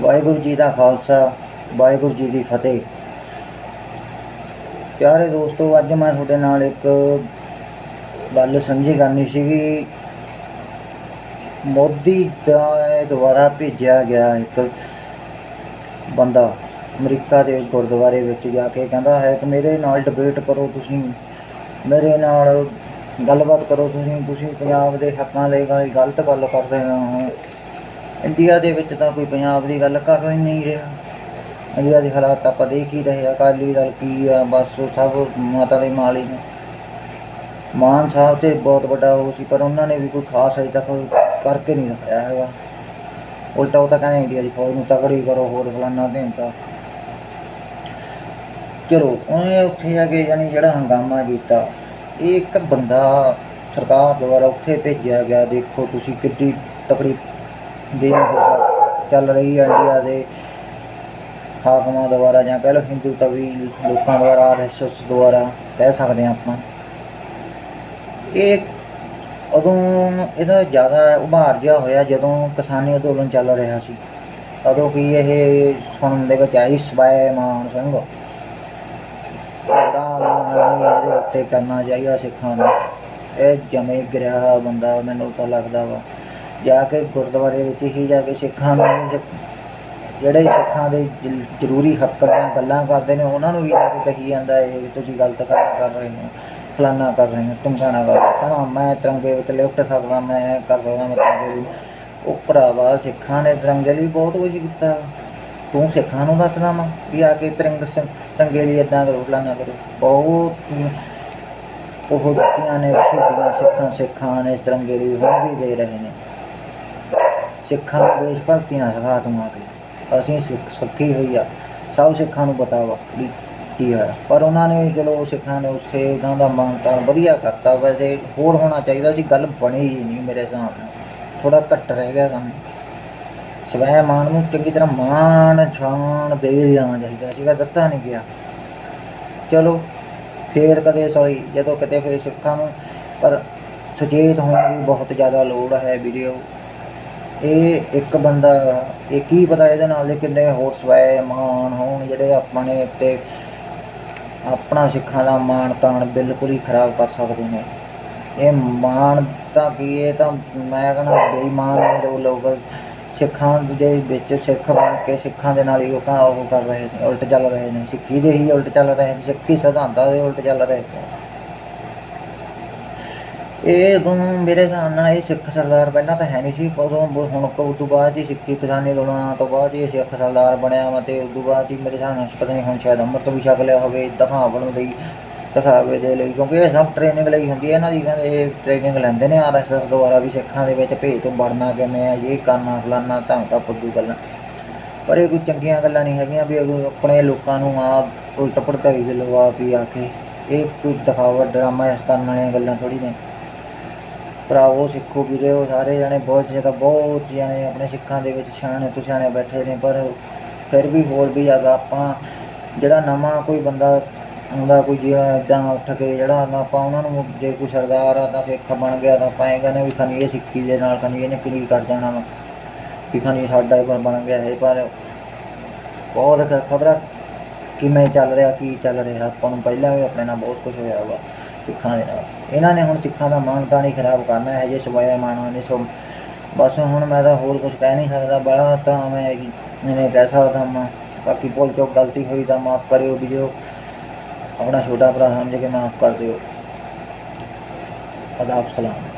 ਵਾਹਿਗੁਰੂ ਜੀ ਦਾ ਖਾਲਸਾ, ਵਾਹਿਗੁਰੂ ਜੀ ਦੀ ਫਤਿਹ। ਪਿਆਰੇ ਦੋਸਤੋ, ਅੱਜ ਮੈਂ ਤੁਹਾਡੇ ਨਾਲ ਇੱਕ ਗੱਲ ਸਮਝੀ ਕਰਨੀ ਸੀਗੀ। ਮੋਦੀ ਦਾ ਦੁਆਰਾ ਭੇਜਿਆ ਗਿਆ ਇੱਕ ਬੰਦਾ ਅਮਰੀਕਾ ਦੇ ਗੁਰਦੁਆਰੇ ਵਿੱਚ ਜਾ ਕੇ, ਕਹਿੰਦਾ ਹੈ ਕਿ ਮੇਰੇ ਨਾਲ ਡਿਬੇਟ ਕਰੋ ਤੁਸੀਂ, ਮੇਰੇ ਨਾਲ ਗੱਲਬਾਤ ਕਰੋ ਤੁਸੀਂ ਤੁਸੀਂ ਪੰਜਾਬ ਦੇ ਹੱਕਾਂ ਲਈ ਗੱਲ- ਗਲਤ ਗੱਲ ਕਰ ਰਹੇ ਹੋ। ਇੰਡੀਆ ਦੇ ਵਿੱਚ ਤਾਂ ਕੋਈ ਪੰਜਾਬ ਦੀ ਗੱਲ ਕਰ ਹੀ ਨਹੀਂ ਰਿਹਾ। ਇੰਡੀਆ ਦੇ ਹਾਲਾਤ ਆਪਾਂ ਦੇਖ ਹੀ ਰਹੇ ਅਕਾਲੀ ਦਲ ਕੀ ਆ, ਬਸ ਉਹ ਸਭ ਮਾਤਾ ਦੇ ਮਾਲ ਹੀ ਨੇ। ਮਾਨ ਸਾਹਿਬ ਤੇ ਬਹੁਤ ਵੱਡਾ ਉਹ ਸੀ, ਪਰ ਉਹਨਾਂ ਨੇ ਵੀ ਕੋਈ ਖਾਸ ਅਜੇ ਤੱਕ ਕਰਕੇ ਨਹੀਂ ਰੱਖਿਆ ਹੈਗਾ। ਉਲਟਾ ਉਹ ਤਾਂ ਕਹਿੰਦੇ ਇੰਡੀਆ ਦੀ ਫੌਜ ਨੂੰ ਤਕੜੀ ਕਰੋ, ਹੋਰ ਫਲਾਨਾ ਧਮਕਾ ਚਲੋ, ਉਹਨੇ ਉੱਥੇ ਜਾ ਕੇ ਯਾਨੀ ਜਿਹੜਾ ਹੰਗਾਮਾ ਕੀਤਾ, ਇਹ ਇੱਕ ਬੰਦਾ ਸਰਕਾਰ ਦੁਆਰਾ ਉੱਥੇ ਭੇਜਿਆ ਗਿਆ, ਦੇਖੋ ਤੁਸੀਂ ਕਿੱਡੀ ਤਕੜੀ ਦੇਣ ਚੱਲ ਰਹੀ ਹੈ ਇੰਡੀਆ ਦੇ ਹਾਕਮਾਂ ਦੁਆਰਾ ਜਾਂ ਕਹਿ ਲਓ ਹਿੰਦੂ ਤਵੀ ਲੋਕਾਂ ਦੁਆਰਾ, ਆਰਐਸਐਸ ਦੁਆਰਾ ਕਹਿ ਸਕਦੇ ਹਾਂ ਆਪਾਂ। ਇਹ ਉਦੋਂ ਇਹਦਾ ਜ਼ਿਆਦਾ ਉਭਾਰ ਜਿਹਾ ਹੋਇਆ ਜਦੋਂ ਕਿਸਾਨੀ ਅੰਦੋਲਨ ਚੱਲ ਰਿਹਾ ਸੀ। ਉਦੋਂ ਕੀ ਇਹ ਸੁਣਨ ਦੇ ਵਿੱਚ ਆਈ, ਸਵੈ ਮਾਨ ਸਿੰਘ? ਬੜਾ ਮਾਨ ਇਹਦੇ ਉੱਤੇ ਕਰਨਾ ਚਾਹੀਦਾ ਸਿੱਖਾਂ ਨੂੰ। ਇਹ ਜਮੇ ਗਿਰਿਆ ਹੋਇਆ ਬੰਦਾ, ਮੈਨੂੰ ਤਾਂ ਲੱਗਦਾ ਵਾ। ਜਾ ਕੇ ਗੁਰਦੁਆਰੇ ਵਿੱਚ ਹੀ ਜਾ ਕੇ ਸਿੱਖਾਂ ਨੂੰ ਜਿਹੜੇ ਸਿੱਖਾਂ ਦੇ ਜ਼ਰੂਰੀ ਹੱਕ ਦੀਆਂ ਗੱਲਾਂ ਕਰਦੇ ਨੇ, ਉਹਨਾਂ ਨੂੰ ਵੀ ਜਾ ਕੇ ਕਹੀ ਜਾਂਦਾ, ਇਹ ਤੁਸੀਂ ਗਲਤ ਗੱਲਾਂ ਕਰ ਰਹੇ ਹੋ, ਫਲਾਨਾ ਕਰ ਰਹੇ ਹੋ, ਧਮਕਾਣਾ ਕਰ ਰਹੇ ਹੋ। ਮੈਂ ਤਿਰੰਗੇ ਵਿੱਚ ਲਿਫਟ ਸਕਦਾ, ਮੈਂ ਕਰ ਸਕਦਾ, ਮੈਂ ਤਿਰੰਗੇ ਲਈ ਉਹ ਭਰਾਵਾ ਸਿੱਖਾਂ ਨੇ ਤਿਰੰਗੇ ਲਈ ਬਹੁਤ ਕੁਝ ਕੀਤਾ। ਤੂੰ ਸਿੱਖਾਂ ਨੂੰ ਦੱਸਦਾ ਵਾ ਵੀ ਆ ਕੇ ਤਿਰੰਗ ਤਿਰੰਗੇ ਲਈ ਇਦਾਂ ਕਰੋ, ਫਲਾਨਾ ਕਰੋ। ਬਹੁਤ ਉਹ ਦਿੱਤੀਆਂ ਨੇ, ਸ਼ਹੀਦੀਆਂ ਸਿੱਖਾਂ ਸਿੱਖਾਂ ਨੇ ਤਿਰੰਗੇ ਲਈ ਹੁਣ ਵੀ ਦੇ ਰਹੇ ਨੇ। ਸਿੱਖਾਂ ਨੂੰ ਦੇਸ਼ ਭਗਤੀਆਂ ਨਾਲ ਸਿਖਾ ਤੂੰ ਆ ਕੇ ਅਸੀਂ ਸਿੱਖ ਸੁੱਖੀ ਹੋਈ ਆ, ਸਭ ਸਿੱਖਾਂ ਨੂੰ ਪਤਾ ਵਾ ਵੀ ਕੀ ਹੋਇਆ। ਪਰ ਉਹਨਾਂ ਨੇ ਚਲੋ ਸਿੱਖਾਂ ਨੇ ਉੱਥੇ ਉਹਨਾਂ ਦਾ ਮਾਨ ਤਾਨ ਵਧੀਆ ਕਰਤਾ ਵੈਸੇ ਹੋਰ ਹੋਣਾ ਚਾਹੀਦਾ ਸੀ, ਗੱਲ ਬਣੀ ਹੀ ਨਹੀਂ ਮੇਰੇ ਹਿਸਾਬ ਨਾਲ। ਥੋੜਾ ਘੱਟ ਰਹਿ ਗਿਆ ਕੰਮ। ਸਵੈ ਮਾਨ ਨੂੰ ਚੰਗੀ ਤਰ੍ਹਾਂ ਮਾਣ ਛਾਣ ਦੇ ਦੇਣਾ ਚਾਹੀਦਾ ਸੀਗਾ, ਦਿੱਤਾ ਨਹੀਂ ਗਿਆ। ਚਲੋ ਫੇਰ ਕਦੇ ਸੋਈ ਜਦੋਂ ਕਿਤੇ ਫੇਰ ਸਿੱਖਾਂ ਨੂੰ, ਪਰ ਸੁਚੇਤ ਹੋਣ ਦੀ ਬਹੁਤ ਜ਼ਿਆਦਾ ਲੋੜ ਹੈ ਵੀਡੀਓ ਇਹ ਇੱਕ ਬੰਦਾ, ਇਹ ਕੀ ਪਤਾ ਇਹਦੇ ਨਾਲ ਦੇ ਕਿੰਨੇ ਹੋਰ ਸਵੈ ਮਾਨ ਹੋਣ ਜਿਹੜੇ ਆਪਾਂ ਨੇ ਉੱਤੇ ਆਪਣਾ ਸਿੱਖਾਂ ਦਾ ਮਾਣ ਤਾਣ ਬਿਲਕੁਲ ਹੀ ਖਰਾਬ ਕਰ ਸਕਦੇ ਨੇ। ਇਹ ਮਾਣ ਤਾਂ ਕੀ, ਇਹ ਤਾਂ ਮੈਂ ਕਹਿੰਦਾ ਬੇਈਮਾਨ ਨੇ ਜੋ ਲੋਕ ਸਿੱਖਾਂ ਦੇ ਵਿੱਚ ਸਿੱਖ ਬਣ ਕੇ ਸਿੱਖਾਂ ਦੇ ਨਾਲ ਹੀ ਉਹ ਕਾ ਉਹ ਕਰ ਰਹੇ ਨੇ, ਉਲਟ ਚੱਲ ਰਹੇ ਨੇ। ਸਿੱਖੀ ਦੇ ਹੀ ਉਲਟ ਚੱਲ ਰਹੇ ਨੇ, ਸਿੱਖੀ ਸਿਧਾਂਤਾਂ ਦੇ ਉਲਟ ਚੱਲ ਰਹੇ ਨੇ। ਇਹ ਉਦੋਂ ਮੇਰੇ ਹਿਸਾਬ ਨਾਲ ਇਹ ਸਿੱਖ ਸਰਦਾਰ ਪਹਿਲਾਂ ਤਾਂ ਹੈ ਨਹੀਂ ਸੀ ਉਦੋਂ ਬ- ਹੁਣ ਕ- ਤੋਂ ਬਾਅਦ ਹੀ ਸਿੱਖੀ ਕਿਸਾਨੀ ਅੰਦੋਲਨ ਤੋਂ ਬਾਅਦ ਹੀ ਇਹ ਸਿੱਖ ਸਰਦਾਰ ਬਣਿਆ ਵਾ ਤੇ ਤੋਂ ਬਾਅਦ ਹੀ ਮੇਰੇ ਹਿਸਾਬ ਨਾਲ ਪਤਾ ਨਹੀਂ ਹੁਣ ਸ਼ਾਇਦ ਅੰਮ੍ਰਿਤ ਵੀ ਛਕ ਲਿਆ ਹੋਵੇ, ਦਿਖਾਵਣ ਲਈ, ਦਿਖਾਵੇ ਦੇ ਲਈ, ਕਿਉਂਕਿ ਇਹ ਸਭ ਟ੍ਰੇਨਿੰਗ ਲਈ ਹੁੰਦੀ ਹੈ, ਇਹਨਾਂ ਦੀ ਕਹਿੰਦੇ ਇਹ ਟ੍ਰੇਨਿੰਗ ਲੈਂਦੇ ਨੇ ਆਰਐਸਐਸ ਦੁਆਰਾ ਵੀ ਸਿੱਖਾਂ ਦੇ ਵਿੱਚ ਭੇਜ ਤੋਂ ਵੜਨਾ ਕਿਵੇਂ ਆ, ਇਹ ਕਰਨਾ ਫਲਾਨਾ ਧਮਕਾ ਫੁੱਦੂ ਗੱਲਾਂ ਪਰ ਇਹ ਕੋਈ ਚੰਗੀਆਂ ਗੱਲਾਂ ਨਹੀਂ ਹੈਗੀਆਂ ਵੀ ਆਪਣੇ ਲੋਕਾਂ ਨੂੰ ਆ ਉਲਟ ਭੜਕਾਈ ਲਵਾ ਵੀ ਆ ਕੇ, ਇਹ ਕੋਈ ਦਿਖਾਵਾ ਡਰਾਮਾ ਕਰਨ ਵਾਲੀਆਂ ਗੱਲਾਂ ਥੋੜੀ ਨੇ। ਭਰਾਵੋ, ਸਿੱਖੋ ਵੀਰੇ ਉਹ ਸਾਰੇ ਜਾਣੇ ਬਹੁਤ ਜ਼ਿਆਦਾ, ਬਹੁਤ ਜਣੇ ਆਪਣੇ ਸਿੱਖਾਂ ਦੇ ਵਿੱਚ ਸਿਆਣੇ ਤੋਂ ਸਿਆਣੇ ਬੈਠੇ ਨੇ, ਪਰ ਫਿਰ ਵੀ ਹੋਰ ਵੀ ਜ਼ਿਆਦਾ ਆਪਣਾ ਜਿਹੜਾ ਨਵਾਂ ਕੋਈ ਬੰਦਾ ਆਉਂਦਾ, ਕੋਈ ਜਿਹੜਾ ਇਦਾਂ ਉੱਠ ਕੇ ਜਿਹੜਾ ਨਾ ਆਪਾਂ ਉਹਨਾਂ ਨੂੰ ਜੇ ਕੋਈ ਸਰਦਾਰ ਆ ਤਾਂ ਸਿੱਖ ਬਣ ਗਿਆ, ਤਾਂ ਆਪਾਂ ਇਹ ਕਹਿੰਦੇ ਵੀ ਖਨੀ ਇਹ ਸਿੱਖੀ ਦੇ ਨਾਲ ਖਨੀ ਇਹਨੇ ਕੀ ਕਰ ਜਾਣਾ ਵਾ, ਵੀ ਖਨੀ ਸਾਡਾ ਹੀ ਬਣ- ਬਣ ਗਿਆ ਹੈ ਪਰ ਬਹੁਤ ਖਬਰਾਂ ਕਿਵੇਂ ਚੱਲ ਰਿਹਾ, ਕੀ ਚੱਲ ਰਿਹਾ, ਆਪਾਂ ਨੂੰ ਪਹਿਲਾਂ ਵੀ ਆਪਣੇ ਨਾਲ ਬਹੁਤ ਕੁਝ ਹੋਇਆ ਵਾ। ਸਿੱਖਾਂ ਦੇ ਨਾਲ ਇਹਨਾਂ ਨੇ ਹੁਣ ਸਿੱਖਾਂ ਦਾ ਮਾਣ ਤਾਂ ਨਹੀਂ ਖਰਾਬ ਕਰਨਾ ਹੈ ਜੇ ਸਵਾਇਆ ਮਾਣਾ ਨੇ ਸੋ ਬਸ ਹੁਣ ਮੈਂ ਤਾਂ ਹੋਰ ਕੁਝ ਕਹਿ ਨਹੀਂ ਸਕਦਾ, ਬੜਾ ਤਾਂ ਮੈਂ ਇਹਨੇ ਕਹਿ ਸਕਦਾ ਮੈਂ। ਬਾਕੀ ਭੁੱਲ ਚੁੱਕ ਗਲਤੀ ਹੋਈ ਤਾਂ ਮਾਫ ਕਰਿਓ ਵੀ ਜੋ ਆਪਣਾ ਛੋਟਾ ਭਰਾ ਸਮਝ ਕੇ ਮਾਫ ਕਰ ਦਿਓ। ਅਦਾਬ ਸਲਾਮ।